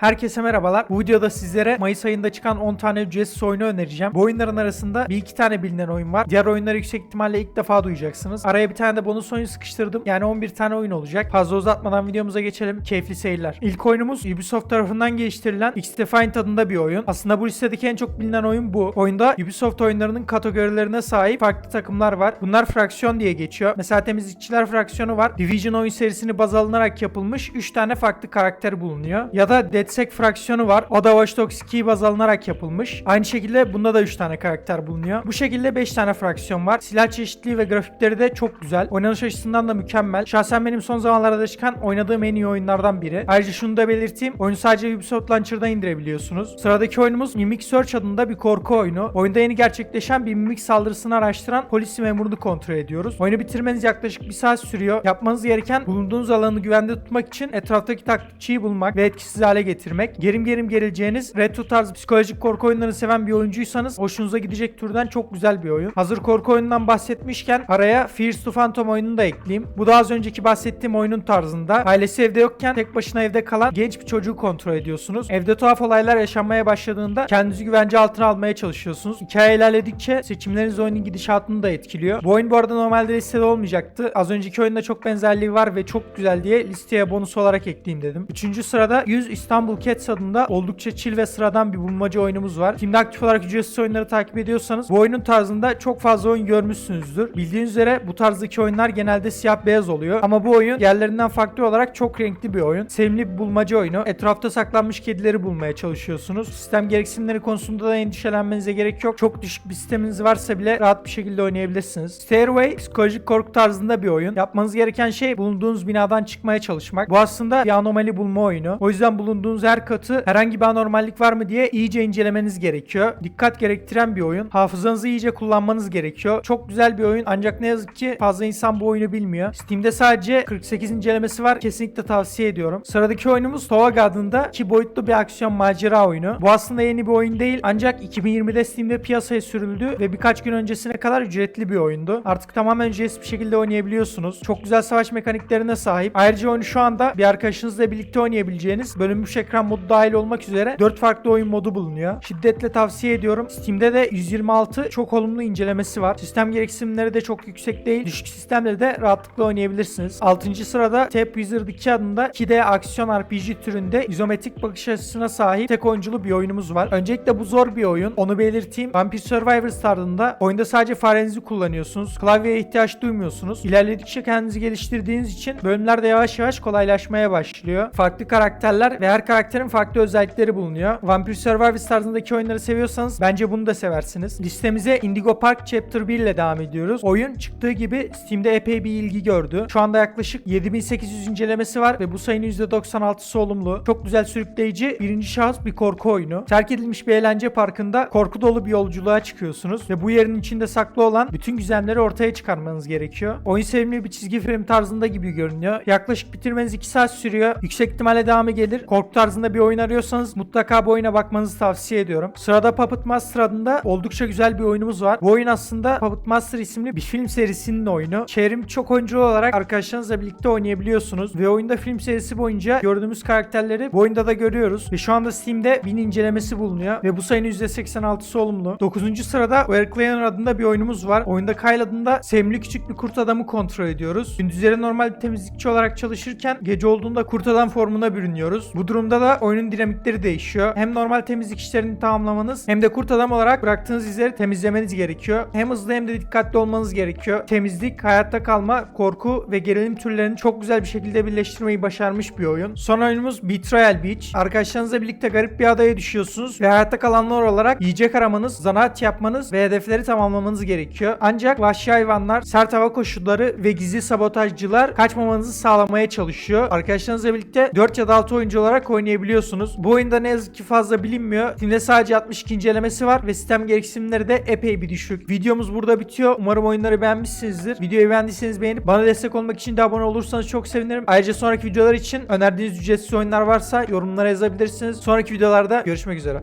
Herkese merhabalar. Bu videoda sizlere Mayıs ayında çıkan 10 tane ücretsiz oyunu önereceğim. Bu oyunların arasında bir iki tane bilinen oyun var. Diğer oyunları yüksek ihtimalle ilk defa duyacaksınız. Araya bir tane de bonus oyun sıkıştırdım. Yani 11 tane oyun olacak. Fazla uzatmadan videomuza geçelim. Keyifli seyirler. İlk oyunumuz Ubisoft tarafından geliştirilen X-Defiant adında bir oyun. Aslında bu listedeki en çok bilinen oyun bu. Oyunda Ubisoft oyunlarının kategorilerine sahip farklı takımlar var. Bunlar fraksiyon diye geçiyor. Mesela temizlikçiler fraksiyonu var. Division oyun serisini baz alınarak yapılmış 3 tane farklı karakter bulunuyor. Ya da DedSec fraksiyonu var. O da Watch Dogs 2'yi baz alınarak yapılmış. Aynı şekilde bunda da 3 tane karakter bulunuyor. Bu şekilde 5 tane fraksiyon var. Silah çeşitliliği ve grafikleri de çok güzel. Oynanış açısından da mükemmel. Şahsen benim son zamanlarda çıkan oynadığım en iyi oyunlardan biri. Ayrıca şunu da belirteyim. Oyunu sadece Ubisoft Launcher'da indirebiliyorsunuz. Sıradaki oyunumuz Mimic Search adında bir korku oyunu. Oyunda yeni gerçekleşen bir mimik saldırısını araştıran polis memurunu kontrol ediyoruz. Oyunu bitirmeniz yaklaşık bir saat sürüyor. Yapmanız gereken bulunduğunuz alanı güvende tutmak için etraftaki taklitçiyi bulmak ve etkisiz hale getirmek. Gerim gerim gerileceğiniz retro tarz psikolojik korku oyunlarını seven bir oyuncuysanız hoşunuza gidecek türden çok güzel bir oyun. Hazır korku oyunundan bahsetmişken araya Fears to Phantom oyununu da ekleyeyim. Bu da az önceki bahsettiğim oyunun tarzında. Ailesi evde yokken tek başına evde kalan genç bir çocuğu kontrol ediyorsunuz. Evde tuhaf olaylar yaşanmaya başladığında kendinizi güvence altına almaya çalışıyorsunuz. Hikaye ilerledikçe seçimleriniz oyunun gidişatını da etkiliyor. Bu oyun bu arada normalde listede olmayacaktı. Az önceki oyunda çok benzerliği var ve çok güzel diye listeye bonus olarak ekleyeyim dedim. Üçüncü sırada 100 İstanbul Cats adında oldukça chill ve sıradan bir bulmaca oyunumuz var. Kimde aktif olarak ücretsiz oyunları takip ediyorsanız bu oyunun tarzında çok fazla oyun görmüşsünüzdür. Bildiğiniz üzere bu tarzdaki oyunlar genelde siyah beyaz oluyor. Ama bu oyun diğerlerinden farklı olarak çok renkli bir oyun. Sevimli bir bulmaca oyunu. Etrafta saklanmış kedileri bulmaya çalışıyorsunuz. Sistem gereksinimleri konusunda da endişelenmenize gerek yok. Çok düşük bir sisteminiz varsa bile rahat bir şekilde oynayabilirsiniz. Stairway psikolojik korku tarzında bir oyun. Yapmanız gereken şey bulunduğunuz binadan çıkmaya çalışmak. Bu aslında bir anomali bulma oyunu. O yüzden bulunduğunuz her katı herhangi bir anormallik var mı diye iyice incelemeniz gerekiyor. Dikkat gerektiren bir oyun. Hafızanızı iyice kullanmanız gerekiyor. Çok güzel bir oyun ancak ne yazık ki fazla insan bu oyunu bilmiyor. Steam'de sadece 48 incelemesi var. Kesinlikle tavsiye ediyorum. Sıradaki oyunumuz Towaga adında iki boyutlu bir aksiyon macera oyunu. Bu aslında yeni bir oyun değil ancak 2020'de Steam'de piyasaya sürüldü ve birkaç gün öncesine kadar ücretli bir oyundu. Artık tamamen ücretsiz bir şekilde oynayabiliyorsunuz. Çok güzel savaş mekaniklerine sahip. Ayrıca oyunu şu anda bir arkadaşınızla birlikte oynayabileceğiniz bölünmüş ekran modu dahil olmak üzere 4 farklı oyun modu bulunuyor. Şiddetle tavsiye ediyorum. Steam'de de 126 çok olumlu incelemesi var. Sistem gereksinimleri de çok yüksek değil. Düşük sistemleri de rahatlıkla oynayabilirsiniz. 6. sırada Tap Wizard 2 adında 2D aksiyon RPG türünde izometrik bakış açısına sahip tek oyunculu bir oyunumuz var. Öncelikle bu zor bir oyun. Onu belirteyim. Vampire Survivors tarzında oyunda sadece farenizi kullanıyorsunuz. Klavyeye ihtiyaç duymuyorsunuz. İlerledikçe kendinizi geliştirdiğiniz için bölümlerde yavaş yavaş kolaylaşmaya başlıyor. Farklı karakterler ve her karakterin farklı özellikleri bulunuyor. Vampire Survivors tarzındaki oyunları seviyorsanız bence bunu da seversiniz. Listemize Indigo Park Chapter 1 ile devam ediyoruz. Oyun çıktığı gibi Steam'de epey bir ilgi gördü. Şu anda yaklaşık 7800 incelemesi var ve bu sayının %96'sı olumlu. Çok güzel sürükleyici birinci şahıs bir korku oyunu. Terk edilmiş bir eğlence parkında korku dolu bir yolculuğa çıkıyorsunuz ve bu yerin içinde saklı olan bütün gizemleri ortaya çıkarmanız gerekiyor. Oyun sevimli bir çizgi film tarzında gibi görünüyor. Yaklaşık bitirmeniz 2 saat sürüyor. Yüksek ihtimalle devamı gelir. Korku tarzında bir oyun arıyorsanız mutlaka bu oyuna bakmanızı tavsiye ediyorum. Sırada Puppet Master adında oldukça güzel bir oyunumuz var. Bu oyun aslında Puppet Master isimli bir film serisinin oyunu. Çevrim çok oyuncu olarak arkadaşlarınızla birlikte oynayabiliyorsunuz ve oyunda film serisi boyunca gördüğümüz karakterleri bu oyunda da görüyoruz ve şu anda Steam'de 1000 incelemesi bulunuyor ve bu sayının %86'sı olumlu. 9. sırada Where Cleaner adında bir oyunumuz var. Oyunda Kyle adında sevimli küçük bir kurt adamı kontrol ediyoruz. Gündüzleri normal bir temizlikçi olarak çalışırken gece olduğunda kurt adam formuna bürünüyoruz. Bu durumda da oyunun dinamikleri değişiyor. Hem normal temizlik işlerini tamamlamanız hem de kurt adam olarak bıraktığınız izleri temizlemeniz gerekiyor. Hem hızlı hem de dikkatli olmanız gerekiyor. Temizlik, hayatta kalma, korku ve gerilim türlerini çok güzel bir şekilde birleştirmeyi başarmış bir oyun. Son oyunumuz Betrayal Beach. Arkadaşlarınızla birlikte garip bir adaya düşüyorsunuz ve hayatta kalanlar olarak yiyecek aramanız, zanaat yapmanız ve hedefleri tamamlamanız gerekiyor. Ancak vahşi hayvanlar, sert hava koşulları ve gizli sabotajcılar kaçmamanızı sağlamaya çalışıyor. Arkadaşlarınızla birlikte 4 ya da 6 oyuncu olarak oynayabiliyorsunuz. Bu oyunda ne yazık ki fazla bilinmiyor. Steam'de sadece 62 incelemesi var ve sistem gereksinimleri de epey bir düşük. Videomuz burada bitiyor. Umarım oyunları beğenmişsinizdir. Videoyu beğendiyseniz beğenip bana destek olmak için de abone olursanız çok sevinirim. Ayrıca sonraki videolar için önerdiğiniz ücretsiz oyunlar varsa yorumlara yazabilirsiniz. Sonraki videolarda görüşmek üzere.